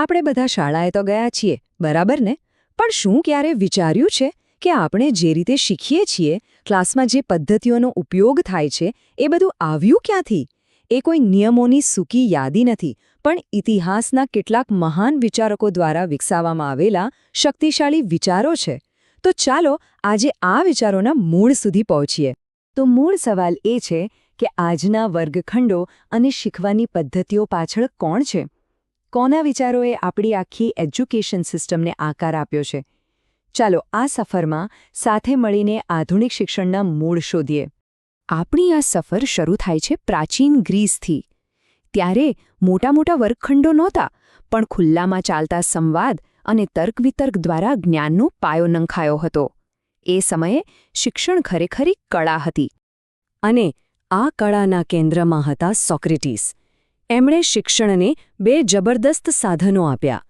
આપણે બધા શાળાએ તો ગયા છીએ, બરાબર ને? પણ શું ક્યારે વિચાર્યું છે કે આપણે જે રીતે શીખીએ છીએ, ક્લાસમાં જે પદ્ધતિઓનો ઉપયોગ થાય છે, એ બધું આવ્યું ક્યાંથી? એ કોઈ નિયમોની સૂકી યાદી નથી, પણ ઇતિહાસના કેટલાક મહાન વિચારકો દ્વારા વિકસાવવામાં આવેલા શક્તિશાળી વિચારો છે. તો ચાલો આજે આ વિચારોના મૂળ સુધી પહોંચીએ. તો મૂળ સવાલ એ છે કે આજના વર્ગખંડો અને શીખવાની પદ્ધતિઓ પાછળ કોણ છે? કોના વિચારોએ આપણી આખી એજ્યુકેશન સિસ્ટમને આકાર આપ્યો છે? ચાલો આ સફરમાં સાથે મળીને આધુનિક શિક્ષણના મૂળ શોધીએ. આપણી આ સફર શરૂ થાય છે પ્રાચીન ગ્રીસથી. ત્યારે મોટા મોટા વર્ગખંડો નહોતા, પણ ખુલ્લામાં ચાલતા સંવાદ અને તર્કવિતર્ક દ્વારા જ્ઞાનનો પાયો નંખાયો હતો. એ સમયે શિક્ષણ ખરેખરી કળા હતી. અને આ કળાના કેન્દ્રમાં હતા સોક્રેટીસ. એમણે શિક્ષણને બે જબરદસ્ત સાધનો આપ્યા.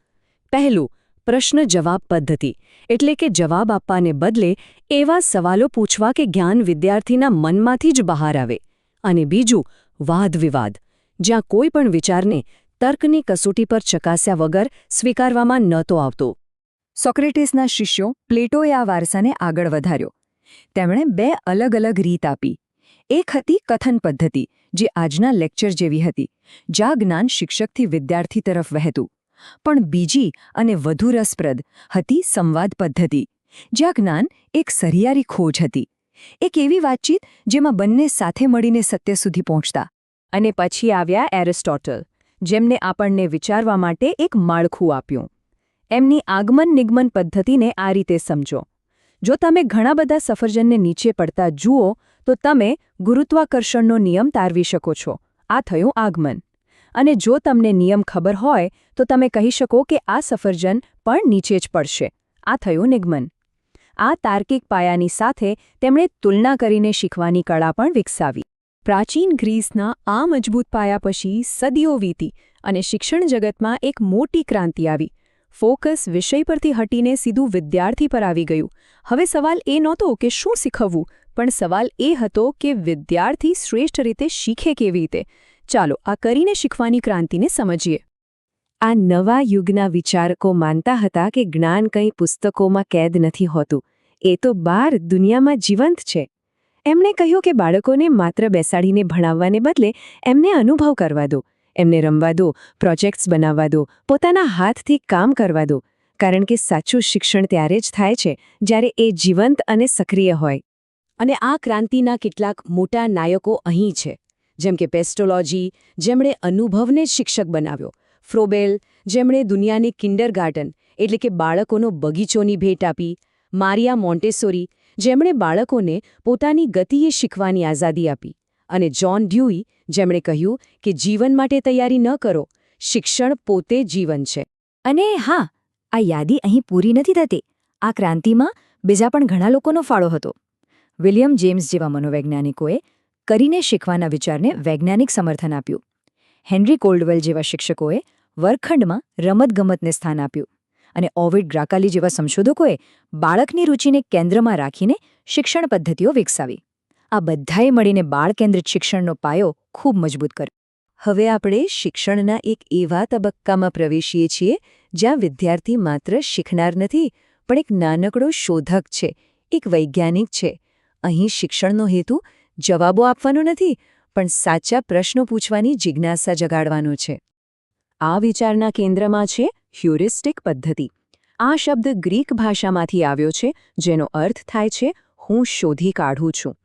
પહેલું, પ્રશ્ન જવાબ પદ્ધતિ, એટલે કે જવાબ આપવાને બદલે એવા સવાલો પૂછવા કે જ્ઞાન વિદ્યાર્થીના મનમાંથી જ બહાર આવે. અને બીજું, વાદ વિવાદ, જ્યાં કોઈ પણ વિચારને તર્કની કસોટી પર ચકાસ્યા વગર સ્વીકારવામાં નહોતો આવતો. સોક્રેટિસના શિષ્યો પ્લેટોએ આ વારસાને આગળ વધાર્યો. તેમણે બે અલગ અલગ રીત આપી. એક હતી કથન પદ્ધતિ જે આજના લેક્ચર જેવી હતી. જ્યાં જ્ઞાન શિક્ષકથી વિદ્યાર્થી તરફ વહેતું. પણ બીજી અને વધુ રસપ્રદ હતી સંવાદ પદ્ધતિ. જ્યાં જ્ઞાન એક સરિયારી ખોજ હતી. એક એવી વાતચીત જેમાં બંને સાથે મળીને સત્ય સુધી પહોંચતા. અને પછી આવ્યા એરિસ્ટોટલ, જેમને આપણને વિચારવા માટે એક માળખું આપ્યું. એમની આગમન નિગમન પદ્ધતિને આ રીતે સમજો. જો તમે ઘણા બધા સફરજનને નીચે પડતા જુઓ તો તમે ગુરુત્વાકર્ષણનો નિયમ તારવી શકો છો. આ થયું આગમન. અને જો તમને નિયમ ખબર હોય, તો તમે કહી શકો કે આ સફરજન પણ નીચે જ પડશે. આ થયું નિગમન. આ તાર્કિક પાયાની સાથે તેમણે તુલના કરીને શીખવાની કળા પણ વિકસાવી. પ્રાચીન ગ્રીસના આ મજબૂત પાયા પછી સદીઓ વીતી અને શિક્ષણ જગતમાં એક મોટી ક્રાંતિ આવી. ફોકસ વિષય પરથી હટીને સીધું વિદ્યાર્થી પર આવી ગયું. હવે સવાલ એ નહોતો કે શું શીખવવું, પણ સવાલ એ હતો કે વિદ્યાર્થી શ્રેષ્ઠ રીતે શીખે કેવી રીતે? ચાલો આ કરીને શીખવાની ક્રાંતિને સમજીએ. આ નવા યુગના વિચારકો માનતા હતા કે જ્ઞાન કંઈ પુસ્તકોમાં કેદ નથી હોતું. એ તો બાર દુનિયામાં જીવંત છે. એમણે કહ્યું કે બાળકોને માત્ર બેસાડીને ભણાવવાને બદલે એમને અનુભવ કરવા દો. એમને રમવા દો, પ્રોજેક્ટ્સ બનાવવા દો, પોતાના હાથથી કામ કરવા દો. કારણ કે સાચું શિક્ષણ ત્યારે જ થાય છે, જ્યારે એ જીવંત અને સક્રિય હોય. અને આ ક્રાંતિના કેટલાક મોટા નાયકો અહીં છે. જેમ કે પેસ્ટોલોજી જેમણે અનુભવને શિક્ષક બનાવ્યો. ફ્રોબેલ, જેમણે દુનિયાની કિન્ડરગાર્ટન, એટલે કે બાળકોનો બગીચોની ભેટ આપી. મારિયા મોન્ટેસોરી, જેમણે બાળકોને પોતાની ગતિએ શીખવાની આઝાદી આપી. અને જ્હોન ડ્યુઈ જેમણે કહ્યું કે જીવન માટે તૈયારી ન કરો, શિક્ષણ પોતે જીવન છે. અને હા, આ યાદી અહીં પૂરી નથી થતી. આ ક્રાંતિમાં બીજા પણ ઘણા લોકોનો ફાળો હતો. વિલિયમ જેમ્સ જેવા મનોવૈજ્ઞાનિકોએ કરીને શીખવાના વિચારને વૈજ્ઞાનિક સમર્થન આપ્યું. હેનરી કોલ્ડવેલ જેવા શિક્ષકોએ વર્ગખંડમાં રમતગમતને સ્થાન આપ્યું અને ઓવિડ ગ્રાકાલી જેવા સંશોધકોએ બાળકની રુચિને કેન્દ્રમાં રાખીને શિક્ષણ પદ્ધતિઓ વિકસાવી. આ બધાએ મળીને બાળકેન્દ્રિત શિક્ષણનો પાયો ખૂબ મજબૂત કર્યો. હવે આપણે શિક્ષણના એક એવા તબક્કામાં પ્રવેશીએ છીએ, જ્યાં વિદ્યાર્થી માત્ર શીખનાર નથી, પણ એક નાનકડો શોધક છે, એક વૈજ્ઞાનિક છે. અહીં શિક્ષણનો હેતુ જવાબો આપવાનો નથી, પણ સાચા પ્રશ્નો પૂછવાની જિજ્ઞાસા જગાડવાનો છે. આ વિચારના કેન્દ્રમાં છે હ્યુરિસ્ટિક પદ્ધતિ. આ શબ્દ ગ્રીક ભાષામાંથી આવ્યો છે, જેનો અર્થ થાય છે, હું શોધી કાઢું છું.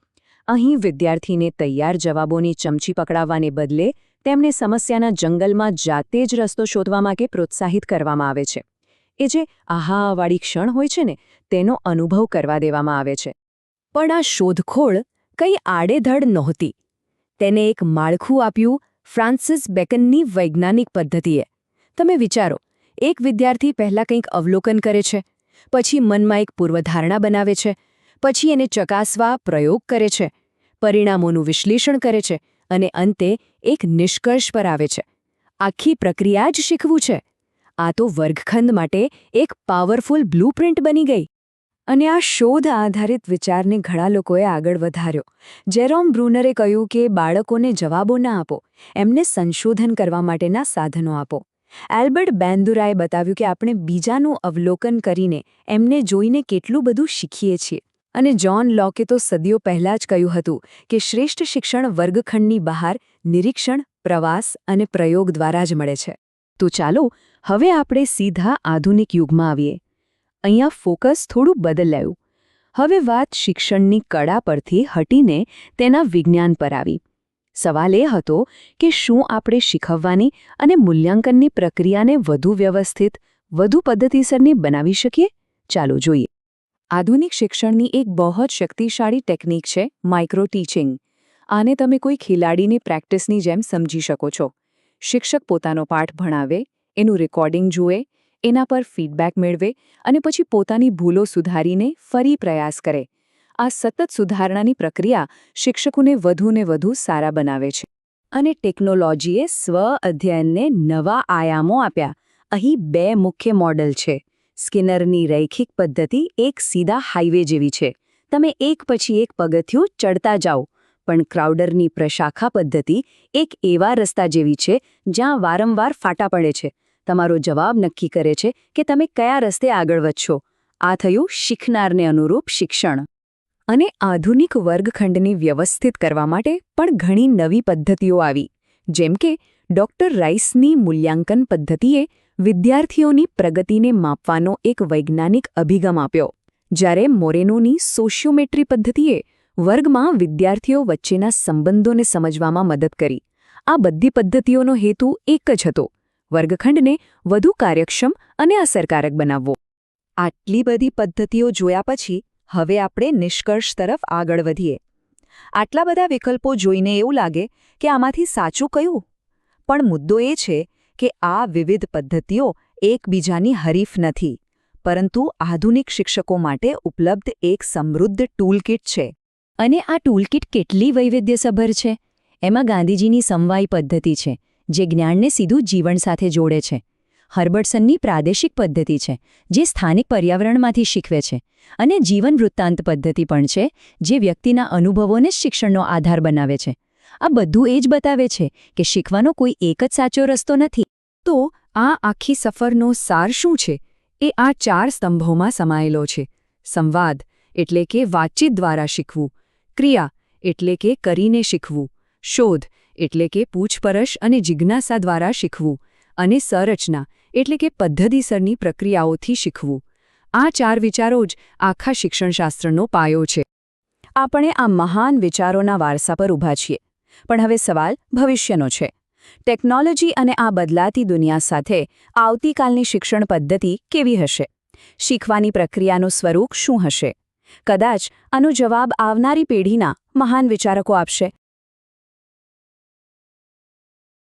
અહીં વિદ્યાર્થીને તૈયાર જવાબોની ચમચી પકડાવવાને બદલે તેમને સમસ્યાના જંગલમાં જાતે જ રસ્તો શોધવા માટે પ્રોત્સાહિત કરવામાં આવે છે. એ જે આહાવાળી ક્ષણ હોય છે ને, તેનો અનુભવ કરવા દેવામાં આવે છે. પણ આ શોધખોળ કંઈ આડેધડ નહોતી. તેને એક માળખું આપ્યું ફ્રાન્સિસ બેકનની વૈજ્ઞાનિક પદ્ધતિએ. તમે વિચારો, એક વિદ્યાર્થી પહેલાં કંઈક અવલોકન કરે છે, પછી મનમાં એક પૂર્વધારણા બનાવે છે પછી એને ચકાસવા પ્રયોગ કરે છે. પરિણામોનું વિશ્લેષણ કરે છે અને અંતે એક નિષ્કર્ષ પર આવે છે. આખી પ્રક્રિયા જ શીખવું છે. આ તો વર્ગખંડ માટે એક પાવરફુલ બ્લુપ્રિન્ટ બની ગઈ. અને આ શોધ આધારિત વિચારને ઘણા લોકોએ આગળ વધાર્યો. જેરોમ બ્રુનરે કહ્યું કે બાળકોને જવાબો ના આપો, એમને સંશોધન કરવા માટેના સાધનો આપો. એલ્બર્ટ બેન્દુરાએ બતાવ્યું કે આપણે બીજાનું અવલોકન કરીને એમને જોઈને કેટલું બધું શીખીએ છીએ. અને જ્હોન લોકે તો સદીઓ પહેલાં જ કહ્યું હતું કે શ્રેષ્ઠ શિક્ષણ વર્ગખંડની બહાર નિરીક્ષણ, પ્રવાસ અને પ્રયોગ દ્વારા જ મળે છે. તો ચાલો, હવે આપણે સીધા આધુનિક યુગમાં આવીએ. અહીંયા ફોકસ થોડું બદલાયું. હવે વાત શિક્ષણની કળા પરથી હટીને તેના વિજ્ઞાન પર આવી. સવાલ એ હતો કે શું આપણે શીખવવાની અને મૂલ્યાંકનની પ્રક્રિયાને વધુ વ્યવસ્થિત, વધુ પદ્ધતિસરની બનાવી શકીએ? ચાલો જોઈએ. આધુનિક શિક્ષણની એક બહુ જ શક્તિશાળી ટેકનિક છે માઇક્રો ટીચિંગ. આને તમે કોઈ ખેલાડીની પ્રેક્ટિસની જેમ સમજી શકો છો. શિક્ષક પોતાનો પાઠ ભણાવે, એનું રેકોર્ડિંગ જુએ, એના પર ફીડબેક મેળવે અને પછી પોતાની ભૂલો સુધારીને ફરી પ્રયાસ કરે. આ સતત સુધારણાની પ્રક્રિયા શિક્ષકોને વધુને વધુ સારા બનાવે છે. અને ટેકનોલોજીએ સ્વ અધ્યયનને નવા આયામો આપ્યા. અહીં બે મુખ્ય મોડલ છે. સ્કિનરની રૈખિક પદ્ધતિ એક સીધા હાઇવે જેવી છે. તમે એક પછી એક પગથિયું ચડતા જાઓ, પણ ક્રાઉડરની પ્રશાખા પદ્ધતિ એક એવા રસ્તા જેવી છે જ્યાં વારંવાર ફાટા પડે છે. તમારો જવાબ નક્કી કરે છે કે તમે કયા રસ્તે આગળ વધશો. આ થયું શીખનારને અનુરૂપ શિક્ષણ. અને આધુનિક વર્ગખંડને વ્યવસ્થિત કરવા માટે પણ ઘણી નવી પદ્ધતિઓ આવી. જેમ કે ડોક્ટર રાઇસની મૂલ્યાંકન પદ્ધતિએ વિદ્યાર્થીઓની પ્રગતિને માપવાનો એક વૈજ્ઞાનિક અભિગમ આપ્યો. જ્યારે મોરેનોની સોશિયોમેટ્રી પદ્ધતિએ વર્ગમાં વિદ્યાર્થીઓ વચ્ચેના સંબંધોને સમજવામાં મદદ કરી. આ બધી પદ્ધતિઓનો હેતુ એક જ હતો, વર્ગખંડને વધુ કાર્યક્ષમ અને અસરકારક બનાવવો. આટલી બધી પદ્ધતિઓ જોયા પછી હવે આપણે નિષ્કર્ષ તરફ આગળ વધીએ. આટલા બધા વિકલ્પો જોઈને એવું લાગે કે આમાંથી સાચું કયું? પણ મુદ્દો એ છે કે આ વિવિધ પદ્ધતિઓ એકબીજાની હરીફ નથી, પરંતુ આધુનિક શિક્ષકો માટે ઉપલબ્ધ એક સમૃદ્ધ ટૂલકિટ છે. અને આ ટૂલકિટ કેટલી વૈવિધ્યસભર છે? એમાં ગાંધીજીની સમવાય પદ્ધતિ છે, જે જ્ઞાનને સીધું જીવન સાથે જોડે છે. હર્બર્ટસનની પ્રાદેશિક પદ્ધતિ છે, જે સ્થાનિક પર્યાવરણમાંથી શીખવે છે. અને જીવન વૃત્તાંત પદ્ધતિ પણ છે, જે વ્યક્તિના અનુભવોને જ શિક્ષણનો આધાર બનાવે છે. આ બધું એ જ બતાવે છે કે શીખવાનો કોઈ એક જ સાચો રસ્તો નથી. તો આ આખી સફરનો સાર શું છે? એ આ ચાર સ્તંભોમાં સમાયેલો છે. સંવાદ એટલે કે વાતચીત દ્વારા શીખવું. ક્રિયા એટલે કે કરીને શીખવું. શોધ એટલે કે પૂછપરછ અને જિજ્ઞાસા દ્વારા શીખવું. અને સંરચના એટલે કે પદ્ધતિસરની પ્રક્રિયાઓથી શીખવું. આ ચાર વિચારો જ આખા શિક્ષણશાસ્ત્રનો પાયો છે. આપણે આ મહાન વિચારોના વારસા પર ઊભા છીએ. પણ હવે સવાલ ભવિષ્યનો છે. ટેકનોલોજી અને આ બદલાતી દુનિયા સાથે આવતીકાલની શિક્ષણ પદ્ધતિ કેવી હશે? શીખવાની પ્રક્રિયાનું સ્વરૂપ શું હશે? કદાચ આનો જવાબ આવનારી પેઢીના મહાન વિચારકો આપશે.